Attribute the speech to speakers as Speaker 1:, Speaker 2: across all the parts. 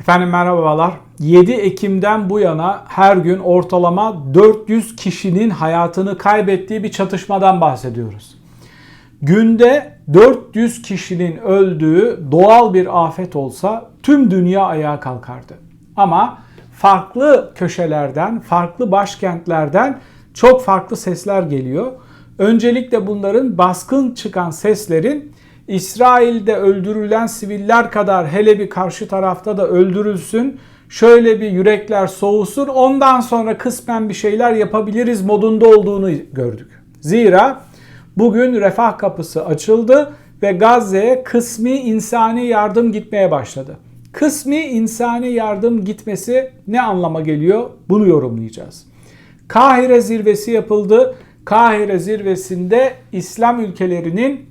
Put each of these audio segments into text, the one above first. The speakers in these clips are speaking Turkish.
Speaker 1: Efendim merhabalar. 7 Ekim'den bu yana her gün ortalama 400 kişinin hayatını kaybettiği bir çatışmadan bahsediyoruz. Günde 400 kişinin öldüğü doğal bir afet olsa tüm dünya ayağa kalkardı. Ama farklı köşelerden, farklı başkentlerden çok farklı sesler geliyor. Öncelikle bunların baskın çıkan seslerin İsrail'de öldürülen siviller kadar hele bir karşı tarafta da öldürülsün. Şöyle bir yürekler soğusun. Ondan sonra kısmen bir şeyler yapabiliriz modunda olduğunu gördük. Zira bugün refah kapısı açıldı ve Gazze'ye kısmi insani yardım gitmeye başladı. Kısmi insani yardım gitmesi ne anlama geliyor? Bunu yorumlayacağız. Kahire zirvesi yapıldı. Kahire zirvesinde İslam ülkelerinin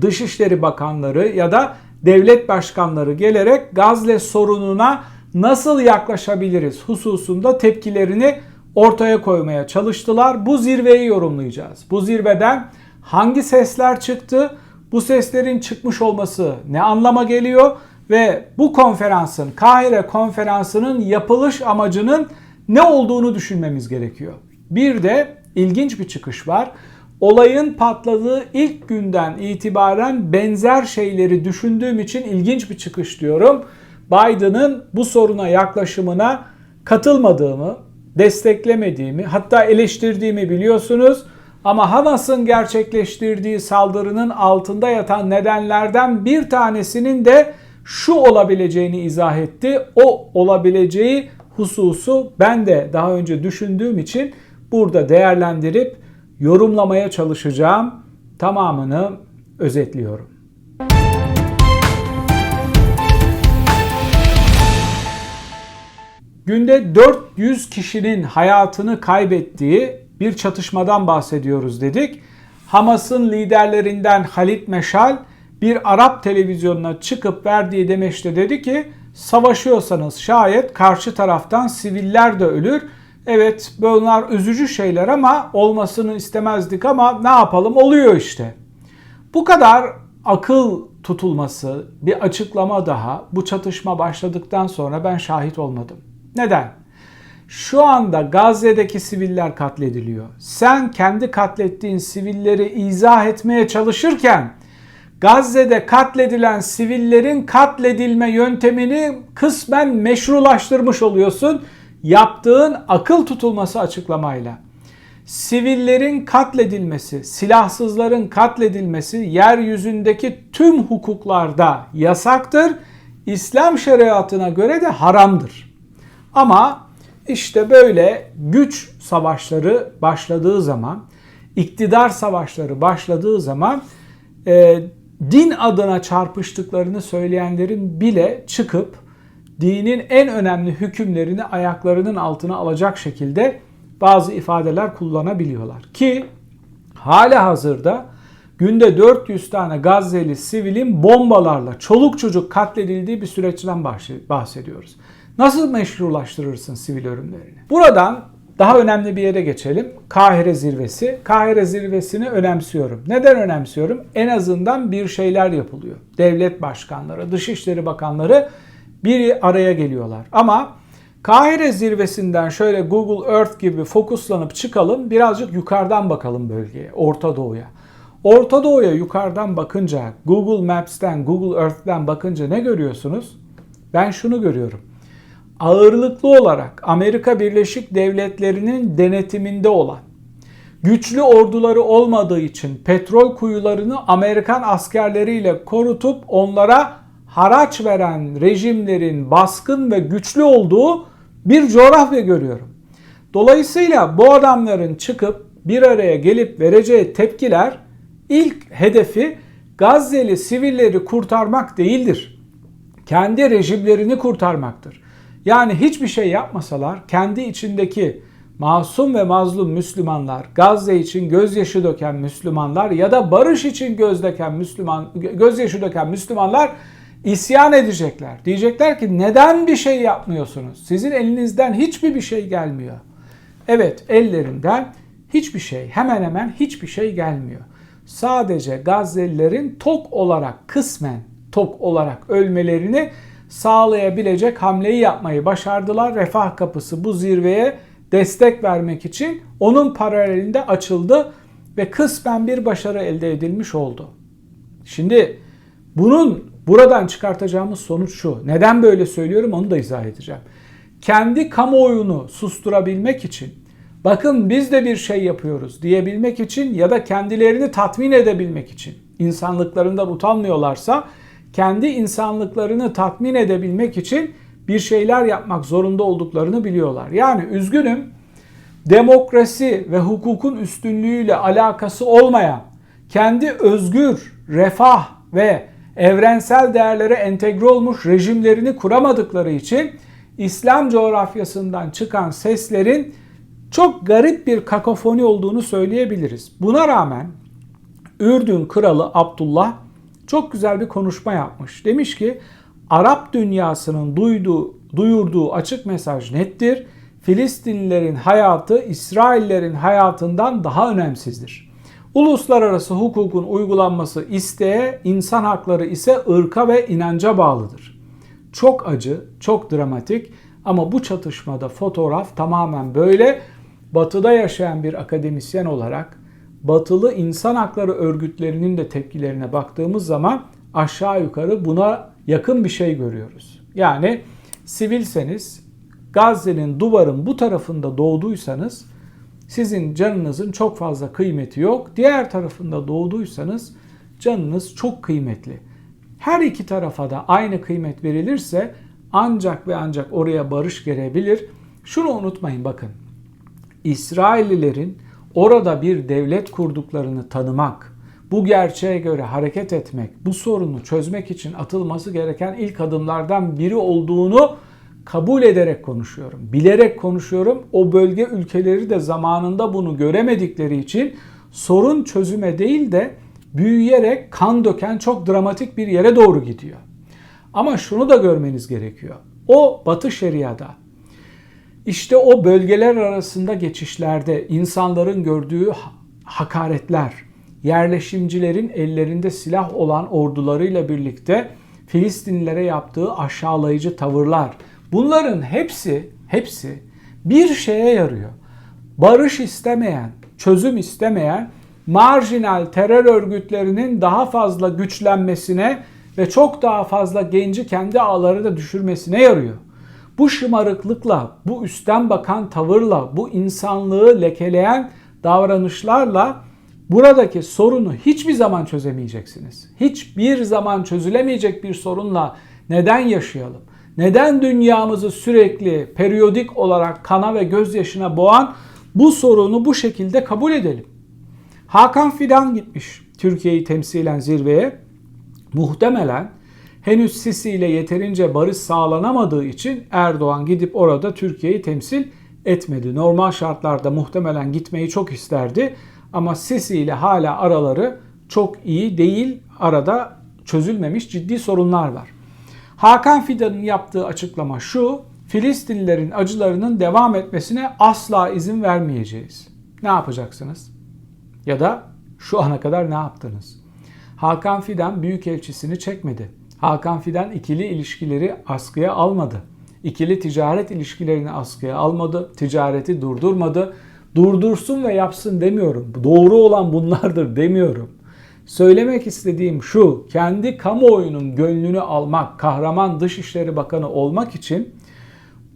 Speaker 1: Dışişleri Bakanları ya da devlet başkanları gelerek Gazze sorununa nasıl yaklaşabiliriz hususunda tepkilerini ortaya koymaya çalıştılar. Bu zirveyi yorumlayacağız. Bu zirveden hangi sesler çıktı? Bu seslerin çıkmış olması ne anlama geliyor? Ve bu konferansın, Kahire konferansının yapılış amacının ne olduğunu düşünmemiz gerekiyor. Bir de ilginç bir çıkış var olayın patladığı ilk günden itibaren benzer şeyleri düşündüğüm için ilginç bir çıkış diyorum. Biden'ın bu soruna yaklaşımına katılmadığımı, desteklemediğimi, hatta eleştirdiğimi biliyorsunuz. Ama Hamas'ın gerçekleştirdiği saldırının altında yatan nedenlerden bir tanesinin de şu olabileceğini izah etti. O olabileceği hususu ben de daha önce düşündüğüm için burada değerlendirip yorumlamaya çalışacağım. Tamamını özetliyorum. Günde 400 kişinin hayatını kaybettiği bir çatışmadan bahsediyoruz dedik. Hamas'ın liderlerinden Halit Meşal bir Arap televizyonuna çıkıp verdiği demeçte dedi ki savaşıyorsanız şayet karşı taraftan siviller de ölür Evet bunlar üzücü şeyler ama olmasını istemezdik ama ne yapalım oluyor işte. Bu kadar akıl tutulması bir açıklama daha bu çatışma başladıktan sonra ben şahit olmadım. Neden? Şu anda Gazze'deki siviller katlediliyor. Sen kendi katlettiğin sivilleri izah etmeye çalışırken Gazze'de katledilen sivillerin katledilme yöntemini kısmen meşrulaştırmış oluyorsun yaptığın akıl tutulması açıklamayla sivillerin katledilmesi, silahsızların katledilmesi yeryüzündeki tüm hukuklarda yasaktır. İslam şeriatına göre de haramdır. Ama işte böyle güç savaşları başladığı zaman, iktidar savaşları başladığı zaman e, din adına çarpıştıklarını söyleyenlerin bile çıkıp dinin en önemli hükümlerini ayaklarının altına alacak şekilde bazı ifadeler kullanabiliyorlar. Ki hala hazırda günde 400 tane Gazze'li sivilin bombalarla çoluk çocuk katledildiği bir süreçten bahsediyoruz. Nasıl meşrulaştırırsın sivil ölümlerini? Buradan daha önemli bir yere geçelim. Kahire zirvesi. Kahire zirvesini önemsiyorum. Neden önemsiyorum? En azından bir şeyler yapılıyor. Devlet başkanları, dışişleri bakanları bir araya geliyorlar. Ama Kahire zirvesinden şöyle Google Earth gibi fokuslanıp çıkalım birazcık yukarıdan bakalım bölgeye, Orta Doğu'ya. Orta Doğu'ya yukarıdan bakınca Google Maps'ten, Google Earth'ten bakınca ne görüyorsunuz? Ben şunu görüyorum. Ağırlıklı olarak Amerika Birleşik Devletleri'nin denetiminde olan güçlü orduları olmadığı için petrol kuyularını Amerikan askerleriyle korutup onlara haraç veren rejimlerin baskın ve güçlü olduğu bir coğrafya görüyorum. Dolayısıyla bu adamların çıkıp bir araya gelip vereceği tepkiler ilk hedefi Gazze'li sivilleri kurtarmak değildir. Kendi rejimlerini kurtarmaktır. Yani hiçbir şey yapmasalar kendi içindeki masum ve mazlum Müslümanlar, Gazze için gözyaşı döken Müslümanlar ya da barış için göz döken Müslüman gözyaşı döken Müslümanlar isyan edecekler. Diyecekler ki neden bir şey yapmıyorsunuz? Sizin elinizden hiçbir bir şey gelmiyor. Evet ellerinden hiçbir şey hemen hemen hiçbir şey gelmiyor. Sadece Gazze'lilerin tok olarak kısmen tok olarak ölmelerini sağlayabilecek hamleyi yapmayı başardılar. Refah Kapısı bu zirveye destek vermek için onun paralelinde açıldı ve kısmen bir başarı elde edilmiş oldu. Şimdi bunun buradan çıkartacağımız sonuç şu. Neden böyle söylüyorum onu da izah edeceğim. Kendi kamuoyunu susturabilmek için bakın biz de bir şey yapıyoruz diyebilmek için ya da kendilerini tatmin edebilmek için insanlıklarından utanmıyorlarsa kendi insanlıklarını tatmin edebilmek için bir şeyler yapmak zorunda olduklarını biliyorlar. Yani üzgünüm demokrasi ve hukukun üstünlüğüyle alakası olmayan kendi özgür, refah ve evrensel değerlere entegre olmuş rejimlerini kuramadıkları için İslam coğrafyasından çıkan seslerin çok garip bir kakofoni olduğunu söyleyebiliriz. Buna rağmen Ürdün kralı Abdullah çok güzel bir konuşma yapmış. Demiş ki Arap dünyasının duyduğu, duyurduğu açık mesaj nettir. Filistinlilerin hayatı İsraillerin hayatından daha önemsizdir. Uluslararası hukukun uygulanması isteğe, insan hakları ise ırka ve inanca bağlıdır. Çok acı, çok dramatik ama bu çatışmada fotoğraf tamamen böyle. Batıda yaşayan bir akademisyen olarak batılı insan hakları örgütlerinin de tepkilerine baktığımız zaman aşağı yukarı buna yakın bir şey görüyoruz. Yani sivilseniz Gazze'nin duvarın bu tarafında doğduysanız sizin canınızın çok fazla kıymeti yok. Diğer tarafında doğduysanız canınız çok kıymetli. Her iki tarafa da aynı kıymet verilirse ancak ve ancak oraya barış gelebilir. Şunu unutmayın bakın. İsraillilerin orada bir devlet kurduklarını tanımak, bu gerçeğe göre hareket etmek, bu sorunu çözmek için atılması gereken ilk adımlardan biri olduğunu kabul ederek konuşuyorum. Bilerek konuşuyorum. O bölge ülkeleri de zamanında bunu göremedikleri için sorun çözüme değil de büyüyerek kan döken çok dramatik bir yere doğru gidiyor. Ama şunu da görmeniz gerekiyor. O Batı Şeria'da işte o bölgeler arasında geçişlerde insanların gördüğü hakaretler, yerleşimcilerin ellerinde silah olan ordularıyla birlikte Filistinlilere yaptığı aşağılayıcı tavırlar. Bunların hepsi hepsi bir şeye yarıyor. Barış istemeyen, çözüm istemeyen marjinal terör örgütlerinin daha fazla güçlenmesine ve çok daha fazla genci kendi ağlarına düşürmesine yarıyor. Bu şımarıklıkla, bu üstten bakan tavırla, bu insanlığı lekeleyen davranışlarla buradaki sorunu hiçbir zaman çözemeyeceksiniz. Hiçbir zaman çözülemeyecek bir sorunla neden yaşayalım? Neden dünyamızı sürekli periyodik olarak kana ve gözyaşına boğan bu sorunu bu şekilde kabul edelim? Hakan Fidan gitmiş Türkiye'yi temsilen zirveye. Muhtemelen henüz Sisi ile yeterince barış sağlanamadığı için Erdoğan gidip orada Türkiye'yi temsil etmedi. Normal şartlarda muhtemelen gitmeyi çok isterdi ama Sisi ile hala araları çok iyi değil. Arada çözülmemiş ciddi sorunlar var. Hakan Fidan'ın yaptığı açıklama şu. Filistinlilerin acılarının devam etmesine asla izin vermeyeceğiz. Ne yapacaksınız? Ya da şu ana kadar ne yaptınız? Hakan Fidan büyükelçisini çekmedi. Hakan Fidan ikili ilişkileri askıya almadı. İkili ticaret ilişkilerini askıya almadı. Ticareti durdurmadı. Durdursun ve yapsın demiyorum. Doğru olan bunlardır demiyorum. Söylemek istediğim şu, kendi kamuoyunun gönlünü almak, kahraman Dışişleri Bakanı olmak için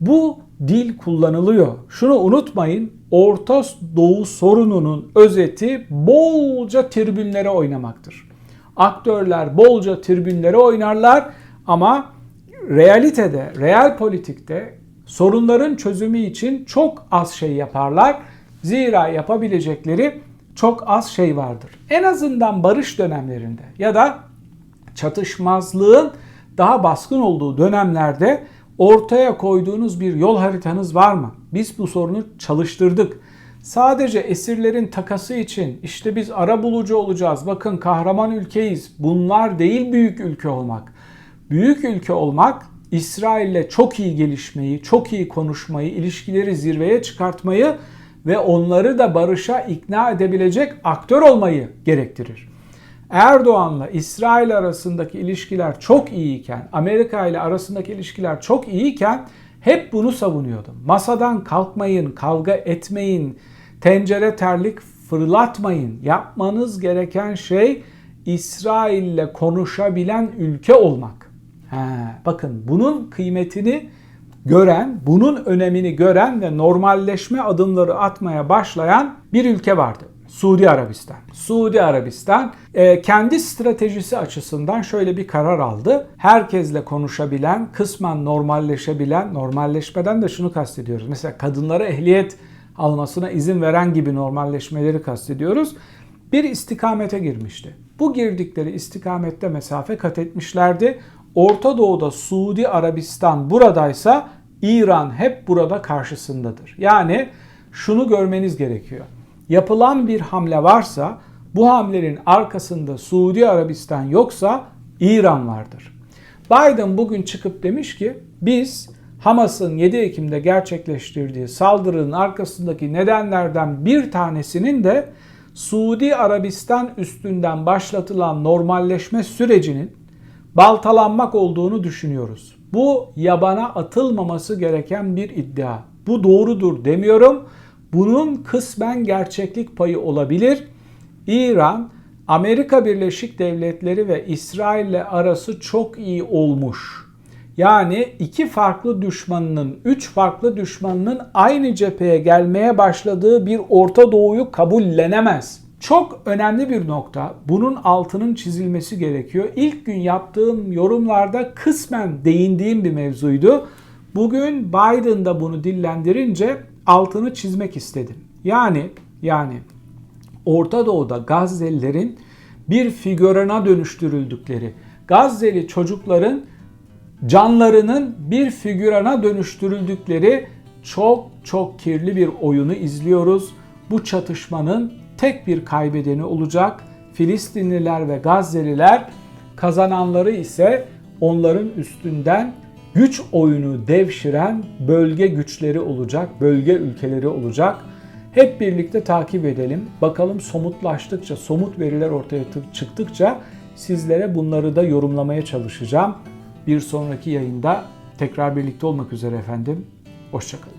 Speaker 1: bu dil kullanılıyor. Şunu unutmayın, Orta Doğu sorununun özeti bolca tribünlere oynamaktır. Aktörler bolca tribünlere oynarlar ama realitede, real politikte sorunların çözümü için çok az şey yaparlar. Zira yapabilecekleri çok az şey vardır. En azından barış dönemlerinde ya da çatışmazlığın daha baskın olduğu dönemlerde ortaya koyduğunuz bir yol haritanız var mı? Biz bu sorunu çalıştırdık. Sadece esirlerin takası için işte biz ara bulucu olacağız. Bakın kahraman ülkeyiz. Bunlar değil büyük ülke olmak. Büyük ülke olmak İsrail'le çok iyi gelişmeyi, çok iyi konuşmayı, ilişkileri zirveye çıkartmayı ve onları da barışa ikna edebilecek aktör olmayı gerektirir. Erdoğan'la İsrail arasındaki ilişkiler çok iyiyken, Amerika ile arasındaki ilişkiler çok iyiyken hep bunu savunuyordum. Masadan kalkmayın, kavga etmeyin, tencere terlik fırlatmayın. Yapmanız gereken şey İsrail'le konuşabilen ülke olmak. He, bakın bunun kıymetini gören, bunun önemini gören ve normalleşme adımları atmaya başlayan bir ülke vardı. Suudi Arabistan. Suudi Arabistan e, kendi stratejisi açısından şöyle bir karar aldı. Herkesle konuşabilen, kısmen normalleşebilen, normalleşmeden de şunu kastediyoruz. Mesela kadınlara ehliyet almasına izin veren gibi normalleşmeleri kastediyoruz. Bir istikamete girmişti. Bu girdikleri istikamette mesafe kat etmişlerdi. Orta Doğu'da Suudi Arabistan buradaysa İran hep burada karşısındadır. Yani şunu görmeniz gerekiyor. Yapılan bir hamle varsa bu hamlenin arkasında Suudi Arabistan yoksa İran vardır. Biden bugün çıkıp demiş ki biz Hamas'ın 7 Ekim'de gerçekleştirdiği saldırının arkasındaki nedenlerden bir tanesinin de Suudi Arabistan üstünden başlatılan normalleşme sürecinin baltalanmak olduğunu düşünüyoruz. Bu yabana atılmaması gereken bir iddia. Bu doğrudur demiyorum. Bunun kısmen gerçeklik payı olabilir. İran, Amerika Birleşik Devletleri ve İsrail ile arası çok iyi olmuş. Yani iki farklı düşmanının, üç farklı düşmanının aynı cepheye gelmeye başladığı bir Orta Doğu'yu kabullenemez. Çok önemli bir nokta. Bunun altının çizilmesi gerekiyor. İlk gün yaptığım yorumlarda kısmen değindiğim bir mevzuydu. Bugün Biden da bunu dillendirince altını çizmek istedim. Yani yani Orta Doğu'da Gazze'lilerin bir figürana dönüştürüldükleri, Gazze'li çocukların canlarının bir figürana dönüştürüldükleri çok çok kirli bir oyunu izliyoruz. Bu çatışmanın tek bir kaybedeni olacak. Filistinliler ve Gazze'liler kazananları ise onların üstünden güç oyunu devşiren bölge güçleri olacak, bölge ülkeleri olacak. Hep birlikte takip edelim. Bakalım somutlaştıkça, somut veriler ortaya çıktıkça sizlere bunları da yorumlamaya çalışacağım. Bir sonraki yayında tekrar birlikte olmak üzere efendim. Hoşçakalın.